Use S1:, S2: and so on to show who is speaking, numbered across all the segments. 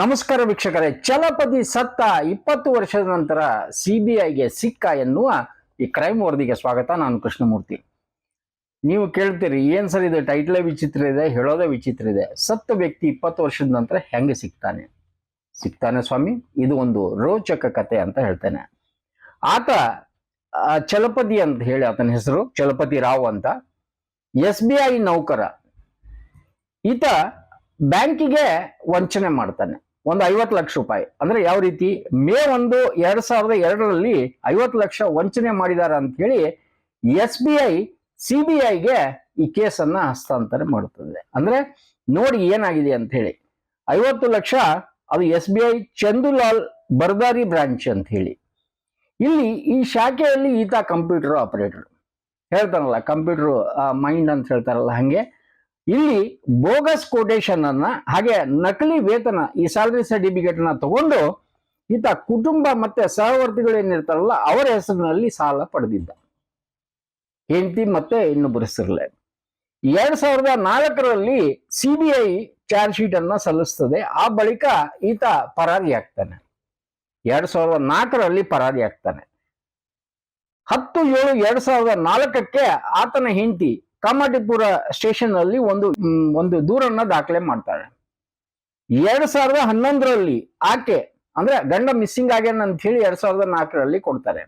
S1: ನಮಸ್ಕಾರ ವೀಕ್ಷಕರೇ. ಚಲಪತಿ ಸತ್ತ ಇಪ್ಪತ್ತು ವರ್ಷದ ನಂತರ ಸಿಬಿಐಗೆ ಸಿಕ್ಕ ಎನ್ನುವ ಈ ಕ್ರೈಮ್ ವರದಿಗೆ ಸ್ವಾಗತ. ನಾನು ಕೃಷ್ಣಮೂರ್ತಿ. ನೀವು ಕೇಳ್ತೀರಿ, ಏನ್ ಸರ್ ಇದು? ಟೈಟ್ಲೇ ವಿಚಿತ್ರ ಇದೆ, ಹೇಳೋದೇ ವಿಚಿತ್ರ ಇದೆ. ಸತ್ತ ವ್ಯಕ್ತಿ ಇಪ್ಪತ್ತು ವರ್ಷದ ನಂತರ ಹೆಂಗೆ ಸಿಗ್ತಾನೆ? ಸಿಗ್ತಾನೆ ಸ್ವಾಮಿ, ಇದು ಒಂದು ರೋಚಕ ಕತೆ ಅಂತ ಹೇಳ್ತೇನೆ. ಆತ ಚಲಪತಿ ಅಂತ ಹೇಳಿ ಆತನ ಹೆಸರು, ಚಲಪತಿ ರಾವ್ ಅಂತ. ಎಸ್ ಬಿ ಐ ನೌಕರ. ಈತ ಬ್ಯಾಂಕಿಗೆ ವಂಚನೆ ಮಾಡ್ತಾನೆ. ಒಂದು ಐವತ್ತು ಲಕ್ಷ ರೂಪಾಯಿ. ಅಂದ್ರೆ ಯಾವ ರೀತಿ? ಮೇ ಒಂದು ಎರಡ್ ಸಾವಿರದ ಎರಡರಲ್ಲಿ ಐವತ್ತು ಲಕ್ಷ ವಂಚನೆ ಮಾಡಿದಾರ ಅಂತ ಹೇಳಿ S B I, C B ಐಗೆ ಈ ಕೇಸನ್ನ ಹಸ್ತಾಂತರ ಮಾಡುತ್ತದೆ. ಅಂದ್ರೆ ನೋಡಿ ಏನಾಗಿದೆ ಅಂತ ಹೇಳಿ. ಐವತ್ತು ಲಕ್ಷ ಅದು S B I Chandulal Bardari branch ಅಂತ ಹೇಳಿ. ಇಲ್ಲಿ ಈ ಶಾಖೆಯಲ್ಲಿ ಈತ ಕಂಪ್ಯೂಟರ್ ಆಪರೇಟರ್. ಹೇಳ್ತಾರಲ್ಲ ಕಂಪ್ಯೂಟರ್ ಮೈಂಡ್ ಅಂತ ಹೇಳ್ತಾರಲ್ಲ ಹಂಗೆ. ಇಲ್ಲಿ ಬೋಗಸ್ ಕೋಟೇಶನ್ ಅನ್ನ ಹಾಗೆ ನಕಲಿ ವೇತನ, ಈ ಸ್ಯಾಲರಿ ಸರ್ಟಿಫಿಕೇಟ್ನ ತಗೊಂಡು ಈತ ಕುಟುಂಬ ಮತ್ತೆ ಸಹವರ್ತಿಗಳು ಏನಿರ್ತಾರಲ್ಲ ಅವರ ಹೆಸರಿನಲ್ಲಿ ಸಾಲ ಪಡೆದಿದ್ದ. ಹೆಂಡತಿ ಮತ್ತೆ ಇನ್ನೊಬ್ಬರ ಹೆಸರಲ್ಲೇ. ಎರಡ್ ಸಾವಿರದ ನಾಲ್ಕರಲ್ಲಿ ಸಿಬಿಐ ಚಾರ್ಜ್ ಶೀಟ್ ಅನ್ನ ಸಲ್ಲಿಸ್ತದೆ. ಆ ಬಳಿಕ ಈತ ಪರಾರಿ ಆಗ್ತಾನೆ. ಎರಡ್ ಸಾವಿರದ ನಾಲ್ಕರಲ್ಲಿ ಪರಾರಿ ಆಗ್ತಾನೆ. ಹತ್ತು ಏಳು ಎರಡ್ ಸಾವಿರದ ನಾಲ್ಕಕ್ಕೆ ಆತನ ಹೆಂಡತಿ ಕಾಮಾಟಿಪುರ ಸ್ಟೇಷನ್ ಅಲ್ಲಿ ಒಂದು ಒಂದು ದೂರನ್ನ ದಾಖಲೆ ಮಾಡ್ತಾಳೆ ಎರಡ್ ಸಾವಿರದ ಹನ್ನೊಂದರಲ್ಲಿ ಆಕೆ, ಅಂದ್ರೆ ಗಂಡ ಮಿಸ್ಸಿಂಗ್ ಆಗ್ಯಾನ ಅಂತ ಹೇಳಿ ಎರಡ್ ಸಾವಿರದ ನಾಲ್ಕರಲ್ಲಿ ಕೊಡ್ತಾರೆ.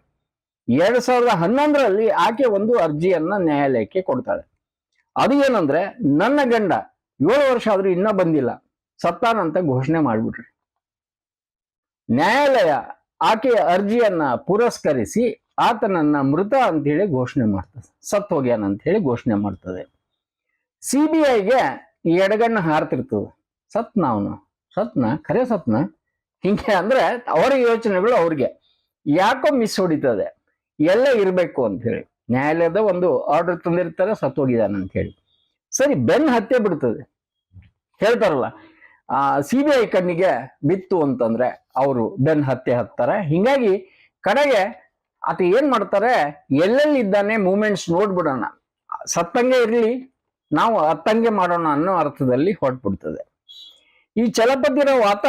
S1: ಎರಡ್ ಸಾವಿರದ ಹನ್ನೊಂದರಲ್ಲಿ ಆಕೆ ಒಂದು ಅರ್ಜಿಯನ್ನ ನ್ಯಾಯಾಲಯಕ್ಕೆ ಕೊಡ್ತಾಳೆ. ಅದು ಏನಂದ್ರೆ, ನನ್ನ ಗಂಡ ಏಳು ವರ್ಷ ಆದ್ರೂ ಇನ್ನ ಬಂದಿಲ್ಲ ಸತ್ತಾನಂತ ಘೋಷಣೆ ಮಾಡ್ಬಿಟ್ರಿ. ನ್ಯಾಯಾಲಯ ಆಕೆಯ ಅರ್ಜಿಯನ್ನ ಪುರಸ್ಕರಿಸಿ ಆತನನ್ನ ಮೃತ ಅಂತ ಹೇಳಿ ಘೋಷಣೆ ಮಾಡ್ತದೆ ಸತ್ತು ಹೋಗ್ಯಾನ ಅಂತ ಹೇಳಿ ಘೋಷಣೆ ಮಾಡ್ತದೆ. ಸಿಬಿಐಗೆ ಈ ಎಡಗಣ್ಣ ಹಾರ್ತಿರ್ತದೆ. ಸತ್ನ ಅವನು. ಸತ್ನ, ಖರೆ ಸತ್ನ. ಹಿಂಗೆ ಅಂದ್ರೆ ಅವರ ಯೋಚನೆಗಳು ಅವ್ರಿಗೆ. ಯಾಕೋ ಮಿಸ್ ಹೊಡಿತದೆ. ಎಲ್ಲ ಇರಬೇಕು ಅಂತ ಹೇಳಿ ನ್ಯಾಯಾಲಯದ ಒಂದು ಆರ್ಡರ್ ತಂದಿರ್ತಾರೆ ಸತ್ತು ಹೋಗಿದಾನ ಅಂತ ಹೇಳಿ ಸರಿ ಬೆನ್ ಹತ್ಯೆ ಬಿಡ್ತದೆ. ಹೇಳ್ತಾರಲ್ಲ, ಆ, ಸಿ ಬಿ ಐ ಕಣ್ಣಿಗೆ ಬಿತ್ತು ಅಂತಂದ್ರೆ ಅವರು ಬೆನ್ ಹತ್ಯೆ ಹತ್ತಾರೆ. ಹಿಂಗಾಗಿ ಕಡೆಗೆ ಆತ ಏನ್ ಮಾಡ್ತಾರೆ? ಎಲ್ಲೆಲ್ಲಿ ಇದ್ದಾನೆ ಮೂಮೆಂಟ್ಸ್ ನೋಡ್ಬಿಡೋಣ. ಸತ್ತಂಗೆ ಇರ್ಲಿ, ನಾವು ಅತ್ತಂಗೆ ಮಾಡೋಣ ಅನ್ನೋ ಅರ್ಥದಲ್ಲಿ ಹೊರಟ್ಬಿಡ್ತದೆ. ಈ ಚಲಪತಿರಾವ್ ವಾತ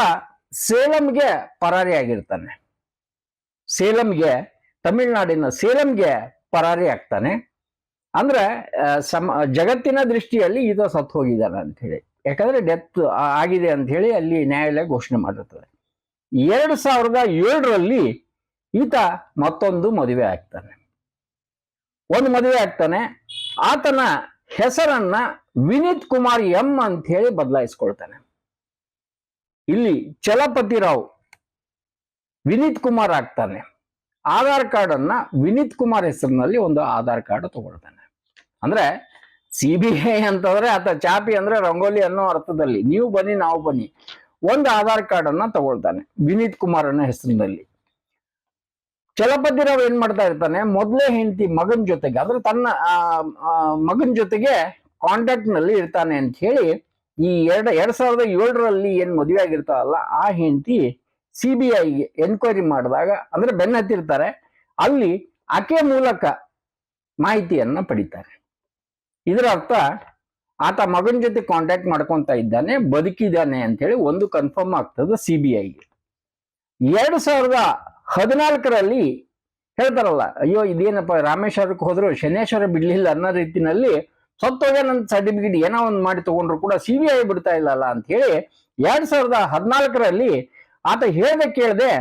S1: ಸೇಲಂಗೆ ಪರಾರಿ ಆಗಿರ್ತಾನೆ. ಸೇಲಂಗೆ, ತಮಿಳ್ನಾಡಿನ ಸೇಲಂಗೆ ಪರಾರಿ ಆಗ್ತಾನೆ. ಅಂದ್ರೆ ಸಮ, ಜಗತ್ತಿನ ದೃಷ್ಟಿಯಲ್ಲಿ ಈತ ಸತ್ತು ಹೋಗಿದ್ದಾನೆ ಅಂತ ಹೇಳಿ. ಯಾಕಂದ್ರೆ ಡೆತ್ ಆಗಿದೆ ಅಂತ ಹೇಳಿ ಅಲ್ಲಿ ನ್ಯಾಯಾಲಯ ಘೋಷಣೆ ಮಾಡಿರ್ತದೆ. ಎರಡು ಸಾವಿರದ ಏಳರಲ್ಲಿ ಈತ ಮತ್ತೊಂದು ಮದುವೆ ಆಗ್ತಾನೆ. ಒಂದು ಮದುವೆ ಆಗ್ತಾನೆ. ಆತನ ಹೆಸರನ್ನ ವಿನೀತ್ ಕುಮಾರ್ ಎಂ ಅಂತ ಹೇಳಿ ಬದಲಾಯಿಸ್ಕೊಳ್ತಾನೆ. ಇಲ್ಲಿ ಚಲಪತಿ ರಾವ್ ವಿನೀತ್ ಕುಮಾರ್ ಆಗ್ತಾನೆ. ಆಧಾರ್ ಕಾರ್ಡ್ ಅನ್ನ ವಿನೀತ್ ಕುಮಾರ್ ಹೆಸರಿನಲ್ಲಿ ಒಂದು ಆಧಾರ್ ಕಾರ್ಡ್ ತಗೊಳ್ತಾನೆ. ಅಂದ್ರೆ ಸಿ ಬಿ ಐ ಅಂತಂದ್ರೆ ಆತ ಚಾಪಿ ಅಂದ್ರೆ ರಂಗೋಲಿ ಅನ್ನೋ ಅರ್ಥದಲ್ಲಿ, ನೀವು ಬನ್ನಿ, ನಾವು ಬನ್ನಿ. ಒಂದು ಆಧಾರ್ ಕಾರ್ಡ್ ಅನ್ನ ತಗೊಳ್ತಾನೆ ವಿನೀತ್ ಕುಮಾರ್ ಅನ್ನೋ ಹೆಸರಿನಲ್ಲಿ. ಚಲಪತಿರಾವ್ ಏನ್ ಮಾಡ್ತಾ ಇರ್ತಾನೆ, ಮೊದಲೇ ಹೆಂಡತಿ ಮಗನ್ ಜೊತೆಗೆ ಅಂದ್ರೆ ತನ್ನ ಮಗನ್ ಜೊತೆಗೆ ಕಾಂಟ್ಯಾಕ್ಟ್ನಲ್ಲಿ ಇರ್ತಾನೆ ಅಂತ ಹೇಳಿ, ಈ ಎರಡ್ ಎರಡ್ ಸಾವಿರದ ಏಳರಲ್ಲಿ ಏನ್ ಮದುವೆ ಆಗಿರ್ತಾವಲ್ಲ, ಆ ಹೆಂಡತಿ ಸಿ ಬಿ ಐಗೆ ಎನ್ಕ್ವೈರಿ ಮಾಡಿದಾಗ, ಅಂದ್ರೆ ಬೆನ್ನ ಹತ್ತಿರ್ತಾರೆ, ಅಲ್ಲಿ ಆಕೆ ಮೂಲಕ ಮಾಹಿತಿಯನ್ನ ಪಡಿತಾರೆ. ಇದರ ಅರ್ಥ, ಆತ ಮಗನ ಜೊತೆ ಕಾಂಟ್ಯಾಕ್ಟ್ ಮಾಡ್ಕೊಂತ ಇದ್ದಾನೆ, ಬದುಕಿದ್ದಾನೆ ಅಂತ ಹೇಳಿ ಒಂದು ಕನ್ಫರ್ಮ್ ಆಗ್ತದೆ ಸಿ ಬಿ ಐಗೆ ಎರಡು ಸಾವಿರದ ಹದಿನಾಲ್ಕರಲ್ಲಿ ಹೇಳ್ತಾರಲ್ಲ, ಅಯ್ಯೋ, ಇದೇನಪ್ಪ ರಾಮೇಶ್ವರಕ್ಕೆ ಹೋದ್ರು ಶನೇಶ್ವರ ಬಿಡ್ಲಿಲ್ಲ ಅನ್ನೋ ರೀತಿನಲ್ಲಿ ಸತ್ತೋಗ ನನ್ನ ಸರ್ಟಿಫಿಕೇಟ್ ಏನೋ ಒಂದು ಮಾಡಿ ತಗೊಂಡ್ರು ಕೂಡ ಸಿ ಬಿ ಐ ಬಿಡ್ತಾ ಇಲ್ಲಲ್ಲ ಅಂತ ಹೇಳಿ ಎರಡ್ ಸಾವಿರದ ಹದಿನಾಲ್ಕರಲ್ಲಿ ಆತ ಹೇಳ್ದೆ ಕೇಳದೆ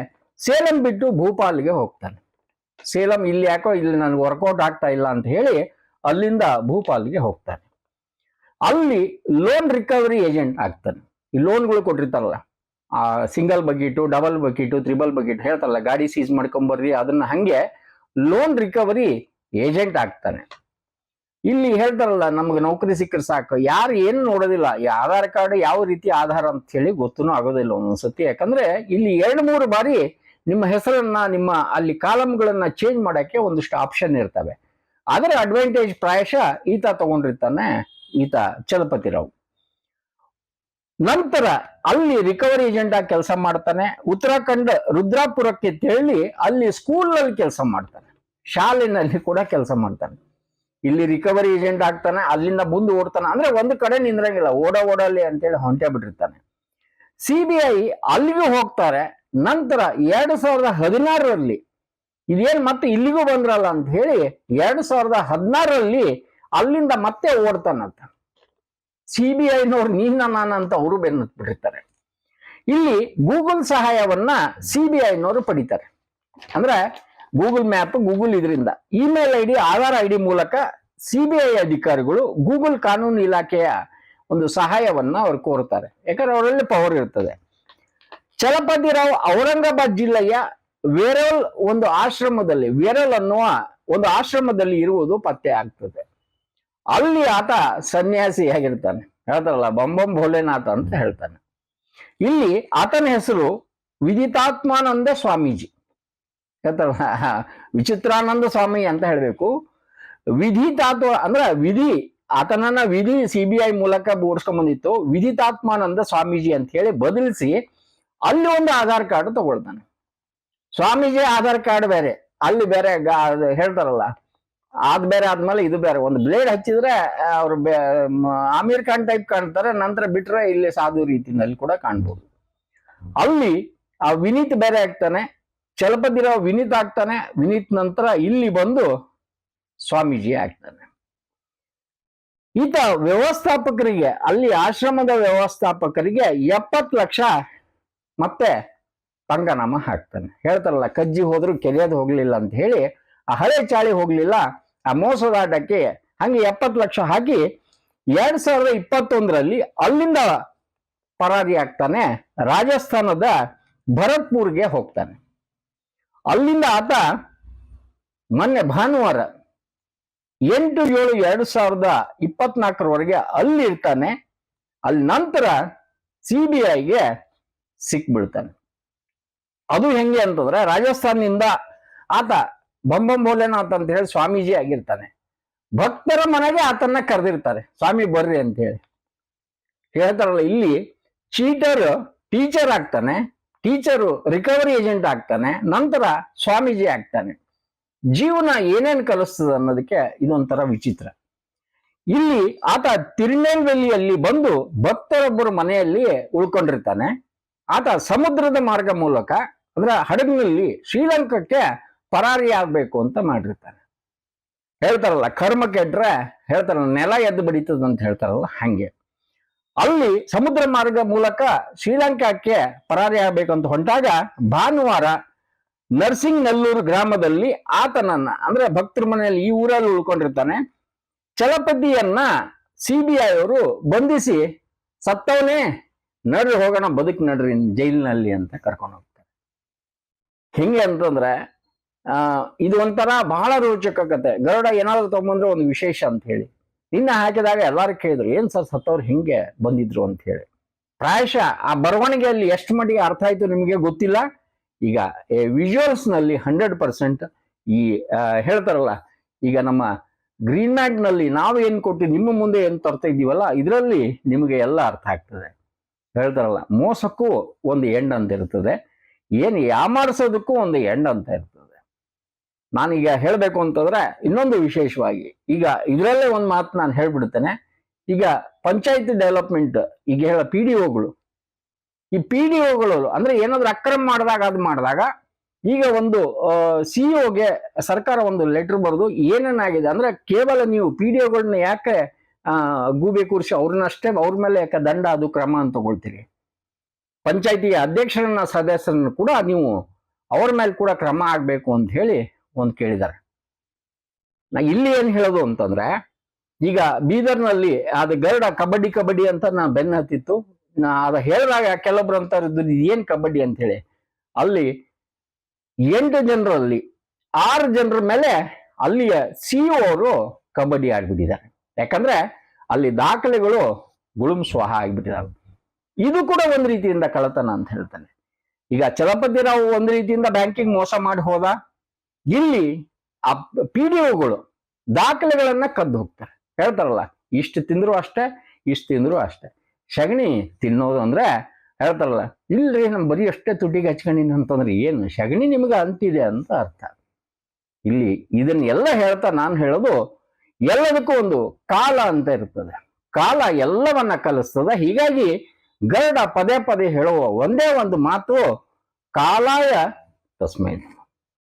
S1: ಸೇಲಂ ಬಿಟ್ಟು ಭೂಪಾಲ್ಗೆ ಹೋಗ್ತಾನೆ. ಸೇಲಂ ಇಲ್ಲಿ ಯಾಕೋ ಇಲ್ಲಿ ನನಗೆ ವರ್ಕೌಟ್ ಆಗ್ತಾ ಇಲ್ಲ ಅಂತ ಹೇಳಿ ಅಲ್ಲಿಂದ ಭೂಪಾಲ್ಗೆ ಹೋಗ್ತಾನೆ. ಅಲ್ಲಿ ಲೋನ್ ರಿಕವರಿ ಏಜೆಂಟ್ ಆಗ್ತಾನೆ. ಈ ಲೋನ್ಗಳು ಕೊಟ್ಟಿರ್ತಾರಲ್ಲ ಆ single bucket double bucket triple bucket ಹೇಳ್ತಾರಲ್ಲ, ಗಾಡಿ ಸೀಸ್ ಮಾಡ್ಕೊಂಬರ್ರಿ, ಅದನ್ನ ಹಂಗೆ ಲೋನ್ ರಿಕವರಿ ಏಜೆಂಟ್ ಆಗ್ತಾನೆ ಇಲ್ಲಿ ಹೇಳ್ತಾರಲ್ಲ, ನಮ್ಗೆ ನೌಕರಿ ಸಿಕ್ಕರೆ ಸಾಕು. ಯಾರು ಏನು ನೋಡೋದಿಲ್ಲ, ಈ ಆಧಾರ್ ಕಾರ್ಡ್ ಯಾವ ರೀತಿ ಆಧಾರ ಅಂತ ಹೇಳಿ ಗೊತ್ತೂ ಆಗೋದಿಲ್ಲ ಒಂದೊಂದ್ಸತಿ. ಯಾಕಂದ್ರೆ ಇಲ್ಲಿ ಎರಡು, ಮೂರು ಬಾರಿ ನಿಮ್ಮ ಹೆಸರನ್ನ, ನಿಮ್ಮ ಅಲ್ಲಿ ಕಾಲಮ್ಗಳನ್ನ ಚೇಂಜ್ ಮಾಡಕ್ಕೆ ಒಂದಿಷ್ಟು ಆಪ್ಷನ್ ಇರ್ತವೆ. ಅದರ ಅಡ್ವಾಂಟೇಜ್ ಪ್ರಾಯಶಃ ಈತ ತಗೊಂಡಿರ್ತಾನೆ, ಈತ ಚಲಪತಿರಾವ್ ನಂತರ ಅಲ್ಲಿ ರಿಕವರಿ ಏಜೆಂಟ್ ಆಗಿ ಕೆಲಸ ಮಾಡ್ತಾನೆ. ಉತ್ತರಾಖಂಡ್ ರುದ್ರಾಪುರಕ್ಕೆ ತೆರಳಿ ಅಲ್ಲಿ ಸ್ಕೂಲ್ನಲ್ಲಿ ಕೆಲಸ ಮಾಡ್ತಾನೆ. ಶಾಲೆನಲ್ಲಿ ಕೂಡ ಕೆಲಸ ಮಾಡ್ತಾನೆ. ಇಲ್ಲಿ ರಿಕವರಿ ಏಜೆಂಟ್ ಆಗ್ತಾನೆ. ಅಲ್ಲಿಂದ ಮುಂದೆ ಓಡ್ತಾನೆ. ಅಂದ್ರೆ ಒಂದು ಕಡೆ ನಿಂದ್ರಂಗಿಲ್ಲ. ಓಡ ಓಡಲಿ ಅಂತೇಳಿ ಹೊಂಟೆ ಬಿಟ್ಟಿರ್ತಾನೆ. ಸಿ ಬಿ ಐ ಅಲ್ಲಿಗೂ ಹೋಗ್ತಾರೆ. ನಂತರ ಎರಡು ಸಾವಿರದ ಹದಿನಾರರಲ್ಲಿ ಇದೇನ್ ಮತ್ತೆ ಇಲ್ಲಿಗೂ ಬಂದ್ರಲ್ಲ ಅಂತ ಹೇಳಿ ಎರಡು ಸಾವಿರದ ಹದಿನಾರರಲ್ಲಿ ಅಲ್ಲಿಂದ ಮತ್ತೆ ಓಡ್ತಾನಂತ. ಸಿ ಬಿ ಐನವ್ರು ನೀನ ನಾನು ಅಂತ ಅವರು ಬೆನ್ನತ್ಬಿಟ್ಟಿರ್ತಾರೆ. ಇಲ್ಲಿ ಗೂಗಲ್ ಸಹಾಯವನ್ನ ಸಿ ಬಿ ಐನವರು ಪಡಿತಾರೆ. ಅಂದ್ರೆ ಗೂಗಲ್ ಮ್ಯಾಪ್, ಗೂಗಲ್ ಇದರಿಂದ email I D Aadhaar I D ಮೂಲಕ ಸಿ ಬಿ ಐ ಅಧಿಕಾರಿಗಳು ಗೂಗಲ್ ಕಾನೂನು ಇಲಾಖೆಯ ಒಂದು ಸಹಾಯವನ್ನ ಅವ್ರು ಕೋರುತ್ತಾರೆ ಯಾಕಂದ್ರೆ ಅವರಲ್ಲಿ ಪವರ್ ಇರ್ತದೆ. ಚಲಪತಿರಾವ್ ಔರಂಗಾಬಾದ್ ಜಿಲ್ಲೆಯ ವೇರಲ್ ಒಂದು ಆಶ್ರಮದಲ್ಲಿ, ವೇರಲ್ ಅನ್ನುವ ಒಂದು ಆಶ್ರಮದಲ್ಲಿ ಇರುವುದು ಪತ್ತೆ ಆಗ್ತದೆ. ಅಲ್ಲಿ ಆತ ಸನ್ಯಾಸಿಯಾಗಿರ್ತಾನೆ ಹೇಳ್ತಾರಲ್ಲ, ಬಂಬಂ ಭೋಲೆನಾಥ ಅಂತ ಹೇಳ್ತಾನೆ. ಇಲ್ಲಿ ಆತನ ಹೆಸರು ವಿದಿತಾತ್ಮಾನಂದ ಸ್ವಾಮೀಜಿ. ಹೇಳ್ತಾರಲ್ಲ ವಿಚಿತ್ರಾನಂದ ಸ್ವಾಮಿ ಅಂತ ಹೇಳಬೇಕು. ವಿಧಿತಾತ್ವ, ಅಂದ್ರೆ ವಿಧಿ, ಆತನನ್ನ ವಿಧಿ ಸಿ ಬಿ ಐ ಮೂಲಕ ಓಡಿಸ್ಕೊಂಡ್ ವಿಧಿತಾತ್ಮಾನಂದ ಸ್ವಾಮೀಜಿ ಅಂತ ಹೇಳಿ ಬದಲಿಸಿ ಅಲ್ಲಿ ಒಂದು ಆಧಾರ್ ಕಾರ್ಡ್ ತಗೊಳ್ತಾನೆ. ಸ್ವಾಮೀಜಿ ಆಧಾರ್ ಕಾರ್ಡ್ ಬೇರೆ, ಅಲ್ಲಿ ಬೇರೆ ಹೇಳ್ತಾರಲ್ಲ ಅದ್ ಬೇರೆ ಆದ್ಮೇಲೆ ಇದು ಬೇರೆ. ಒಂದು ಬ್ಲೇಡ್ ಹಚ್ಚಿದ್ರೆ ಅವ್ರು ಆಮೀರ್ ಖಾನ್ ಟೈಪ್ ಕಾಣ್ತಾರೆ, ನಂತರ ಬಿಟ್ರೆ ಇಲ್ಲಿ ಸಾಧು ರೀತಿನಲ್ಲಿ ಕೂಡ ಕಾಣ್ಬೋದು. ಅಲ್ಲಿ ಆ ವಿನೀತ್ ಬೇರೆ ಆಗ್ತಾನೆ ಚಲಪತಿರಾವ್ ವಿನೀತ್ ಆಗ್ತಾನೆ, ವಿನೀತ್ ನಂತರ ಇಲ್ಲಿ ಬಂದು ಸ್ವಾಮೀಜಿ ಆಗ್ತಾನೆ. ಈತ ವ್ಯವಸ್ಥಾಪಕರಿಗೆ, ಅಲ್ಲಿ ಆಶ್ರಮದ ವ್ಯವಸ್ಥಾಪಕರಿಗೆ ಎಪ್ಪತ್ತು ಲಕ್ಷ ಮತ್ತೆ ತಂಗನಾಮ ಹಾಕ್ತಾನೆ. ಹೇಳ್ತಾರಲ್ಲ, ಕಜ್ಜಿ ಹೋದ್ರು ಕೆರೆಯೋದು ಹೋಗ್ಲಿಲ್ಲ ಅಂತ ಹೇಳಿ, ಆ ಹಳೆ ಚಾಳಿ ಹೋಗ್ಲಿಲ್ಲ ಆ ಮೋಸದ ಆಟಕ್ಕೆ ಹಂಗೆ ಎಪ್ಪತ್ತು ಲಕ್ಷ ಹಾಕಿ ಎರಡ್ ಸಾವಿರದ ಇಪ್ಪತ್ತೊಂದರಲ್ಲಿ ಅಲ್ಲಿಂದ ಪರಾರಿ ಆಗ್ತಾನೆ ರಾಜಸ್ಥಾನದ ಭರತ್ಪುರ್ಗೆ ಹೋಗ್ತಾನೆ. ಅಲ್ಲಿಂದ ಆತ ಮೊನ್ನೆ ಭಾನುವಾರ ಎಂಟು ಏಳು ಎರಡು ಸಾವಿರದ ಇಪ್ಪತ್ನಾಲ್ಕರವರೆಗೆ ಅಲ್ಲಿ ಇರ್ತಾನೆ. ಅಲ್ಲಿ ನಂತರ ಸಿ ಬಿ ಐಗೆ ಸಿಕ್ಬಿಡ್ತಾನೆ. ಅದು ಹೆಂಗೆ ಅಂತಂದ್ರೆ ರಾಜಸ್ಥಾನದಿಂದ ಆತ ಬಂಬಂ ಭೋಲೆನಾಥ್ ಅಂತ ಹೇಳಿ ಸ್ವಾಮೀಜಿ ಆಗಿರ್ತಾನೆ. ಭಕ್ತರ ಮನೆಗೆ ಆತನ್ನ ಕರೆದಿರ್ತಾರೆ. ಸ್ವಾಮಿ ಬರ್ರಿ ಅಂತ ಹೇಳಿ ಹೇಳ್ತಾರಲ್ಲ, ಇಲ್ಲಿ ಚೀಟರ್ ಟೀಚರ್ ಆಗ್ತಾನೆ. ಟೀಚರು ರಿಕವರಿ ಏಜೆಂಟ್ ಆಗ್ತಾನೆ. ನಂತರ ಸ್ವಾಮೀಜಿ ಆಗ್ತಾನೆ. ಜೀವನ ಏನೇನ್ ಕಲಿಸ್ತದೆ ಅನ್ನೋದಕ್ಕೆ ಇದೊಂಥರ ವಿಚಿತ್ರ. ಇಲ್ಲಿ ಆತ ತಿರುನೆಲ್ವೆಲ್ಲಿಯಲ್ಲಿ ಬಂದು ಭಕ್ತರೊಬ್ಬರ ಮನೆಯಲ್ಲಿ ಉಳ್ಕೊಂಡಿರ್ತಾನೆ. ಆತ ಸಮುದ್ರದ ಮಾರ್ಗ ಮೂಲಕ, ಅಂದ್ರೆ ಹಡಗಿನಲ್ಲಿ ಶ್ರೀಲಂಕಾಕ್ಕೆ ಪರಾರಿ ಆಗ್ಬೇಕು ಅಂತ ಮಾಡಿರ್ತಾನೆ. ಹೇಳ್ತಾರಲ್ಲ ಕರ್ಮ ಕೆಟ್ರೆ ಹೇಳ್ತಾರ ನೆಲ ಎದ್ದು ಬಡಿತದ ಅಂತ ಹೇಳ್ತಾರಲ್ಲ, ಹಂಗೆ. ಅಲ್ಲಿ ಸಮುದ್ರ ಮಾರ್ಗ ಮೂಲಕ ಶ್ರೀಲಂಕಾಕ್ಕೆ ಪರಾರಿ ಆಗ್ಬೇಕಂತ ಹೊಂಟಾಗ ಭಾನುವಾರ ನರ್ಸಿಂಗ್ ನೆಲ್ಲೂರು ಗ್ರಾಮದಲ್ಲಿ ಆತನನ್ನ, ಅಂದ್ರೆ ಭಕ್ತರ ಮನೆಯಲ್ಲಿ ಈ ಊರಲ್ಲಿ ಉಳ್ಕೊಂಡಿರ್ತಾನೆ, ಚಲಪತಿಯನ್ನ ಸಿ ಬಿ ಐ ಅವರು ಬಂಧಿಸಿ ಸತ್ತವನೇ ನಡ್ರಿ ಹೋಗೋಣ, ಬದುಕು ನಡ್ರಿ ಜೈಲಿನಲ್ಲಿ ಅಂತ ಕರ್ಕೊಂಡು ಹೋಗ್ತಾರೆ. ಹೆಂಗೆ ಅಂತಂದ್ರೆ ಆ, ಇದು ಒಂಥರ ಬಹಳ ರೋಚಕ ಕತೆ. ಗರುಡ ಏನಾದ್ರು ತಗೊಂಬಂದ್ರೆ ಒಂದು ವಿಶೇಷ ಅಂತ ಹೇಳಿ. ನಿನ್ನ ಹಾಕಿದಾಗ ಎಲ್ಲಾರು ಕೇಳಿದ್ರು, ಏನ್ ಸರ್ ಸತ್ತವ್ರು ಹಿಂಗೆ ಬಂದಿದ್ರು? ಅಂತ ಹೇಳಿ. ಪ್ರಾಯಶಃ ಆ ಬರವಣಿಗೆಯಲ್ಲಿ ಎಷ್ಟು ಮಟ್ಟಿಗೆ ಅರ್ಥ ಆಯ್ತು ನಿಮಗೆ ಗೊತ್ತಿಲ್ಲ. ಈಗ ವಿಜುವಲ್ಸ್ನಲ್ಲಿ ಹಂಡ್ರೆಡ್ ಪರ್ಸೆಂಟ್ ಈ ಹೇಳ್ತಾರಲ್ಲ, ಈಗ ನಮ್ಮ ಗ್ರೀನ್ ಮ್ಯಾಟ್ನಲ್ಲಿ ನಾವು ಏನ್ ಕೊಟ್ಟು ನಿಮ್ಮ ಮುಂದೆ ಏನ್ ತರ್ತಾ ಇದೀವಲ್ಲ ಇದರಲ್ಲಿ ನಿಮಗೆ ಎಲ್ಲ ಅರ್ಥ ಆಗ್ತದೆ. ಹೇಳ್ತಾರಲ್ಲ, ಮೋಸಕ್ಕೂ ಒಂದು ಎಂಡ್ ಅಂತ ಇರ್ತದೆ. ಏನು ಯಾಮಾರಿಸೋದಕ್ಕೂ ಒಂದು ಎಂಡ್ ಅಂತ ಇರ್ತದೆ. ನಾನೀಗ ಹೇಳಬೇಕು ಅಂತಂದ್ರೆ ಇನ್ನೊಂದು ವಿಶೇಷವಾಗಿ, ಈಗ ಇದರಲ್ಲೇ ಒಂದು ಮಾತು ನಾನು ಹೇಳ್ಬಿಡ್ತೇನೆ. ಈಗ ಪಂಚಾಯತ್ ಡೆವಲಪ್ಮೆಂಟ್, ಈಗ ಹೇಳ ಪಿ ಡಿ ಒಗಳು. ಈ ಪಿ ಡಿ ಒಗಳು ಅಂದ್ರೆ ಏನಾದ್ರು ಅಕ್ರಮ ಮಾಡಿದಾಗ ಅದು ಮಾಡಿದಾಗ, ಈಗ ಒಂದು ಸಿ ಒಗೆ ಸರ್ಕಾರ ಒಂದು ಲೆಟರ್ ಬರೆದು ಏನೇನಾಗಿದೆ ಅಂದ್ರೆ ಕೇವಲ ನೀವು ಪಿ ಡಿ ಒಗಳನ್ನ ಯಾಕೆ ಗೂಬೆ ಕೂರಿಸಿ ಅವ್ರನ್ನಷ್ಟೇ ಅವ್ರ ಮೇಲೆ ಯಾಕೆ ದಂಡ ಅದು ಕ್ರಮ ಅಂತ ತಗೊಳ್ತೀರಿ? ಪಂಚಾಯತಿಯ ಅಧ್ಯಕ್ಷರನ್ನ ಸದಸ್ಯರನ್ನು ಕೂಡ ನೀವು ಅವ್ರ ಮೇಲೆ ಕೂಡ ಕ್ರಮ ಆಗ್ಬೇಕು ಅಂತ ಹೇಳಿ ಒಂದು ಕೇಳಿದ್ದಾರೆ ನಾ ಇಲ್ಲಿ ಏನ್ ಹೇಳೋದು ಅಂತಂದ್ರೆ, ಈಗ ಬೀದರ್ನಲ್ಲಿ ಅದು ಗರುಡ ಕಬಡ್ಡಿ ಕಬಡ್ಡಿ ಅಂತ ನಾ ಬೆನ್ನ ಹತ್ತಿತ್ತು. ನಾ ಅದ ಹೇಳಿದಾಗ ಕೆಲವೊಬ್ರು ಅಂತಾರೆ ಏನ್ ಕಬಡ್ಡಿ ಅಂತ ಹೇಳಿ. ಅಲ್ಲಿ ಎಂಟು ಜನರಲ್ಲಿ ಆರು ಜನರ ಮೇಲೆ ಅಲ್ಲಿಯ ಸಿ ಅವರು ಕಬಡ್ಡಿ ಆಡ್ಬಿಟ್ಟಿದ್ದಾರೆ. ಯಾಕಂದ್ರೆ ಅಲ್ಲಿ ದಾಖಲೆಗಳು ಗುಳುಂ ಸ್ವಾಹ ಆಗ್ಬಿಟ್ಟಿದಾವೆ ಇದು ಕೂಡ ಒಂದು ರೀತಿಯಿಂದ ಕಳತನ ಅಂತ ಹೇಳ್ತಾನೆ. ಈಗ ಚಲಪತಿ ರಾವ್ ಒಂದು ರೀತಿಯಿಂದ ಬ್ಯಾಂಕಿಂಗ್ ಮೋಸ ಮಾಡಿ ಹೋದ ಇಲ್ಲಿ ಆ ಪಿ ಡಿ ಒಗಳು ದಾಖಲೆಗಳನ್ನ ಕದ್ದು ಹೋಗ್ತಾರೆ. ಹೇಳ್ತಾರಲ್ಲ, ಇಷ್ಟು ತಿಂದ್ರು ಅಷ್ಟೇ, ಇಷ್ಟು ತಿಂದ್ರು ಅಷ್ಟೇ. ಸಗಣಿ ತಿನ್ನೋದು ಅಂದ್ರೆ ಹೇಳ್ತಾರಲ್ಲ, ಇಲ್ರಿ ನಮ್ ಬರೀ ಅಷ್ಟೇ ತುಟಿಗೆ ಹಚ್ಕೊಂಡಿನ ಅಂತಂದ್ರೆ ಏನು? ಸಗಣಿ ನಿಮ್ಗೆ ಅಂತಿದೆ ಅಂತ ಅರ್ಥ. ಇಲ್ಲಿ ಇದನ್ನೆಲ್ಲ ಹೇಳ್ತಾ ನಾನು ಹೇಳೋದು, ಎಲ್ಲದಕ್ಕೂ ಒಂದು ಕಾಲ ಅಂತ ಇರ್ತದೆ. ಕಾಲ ಎಲ್ಲವನ್ನ ಕಲಿಸ್ತದೆ. ಹೀಗಾಗಿ ಗರುಡ ಪದೇ ಪದೇ ಹೇಳುವ ಒಂದೇ ಒಂದು ಮಾತು, ಕಾಲಾಯ ತಸ್ಮೈ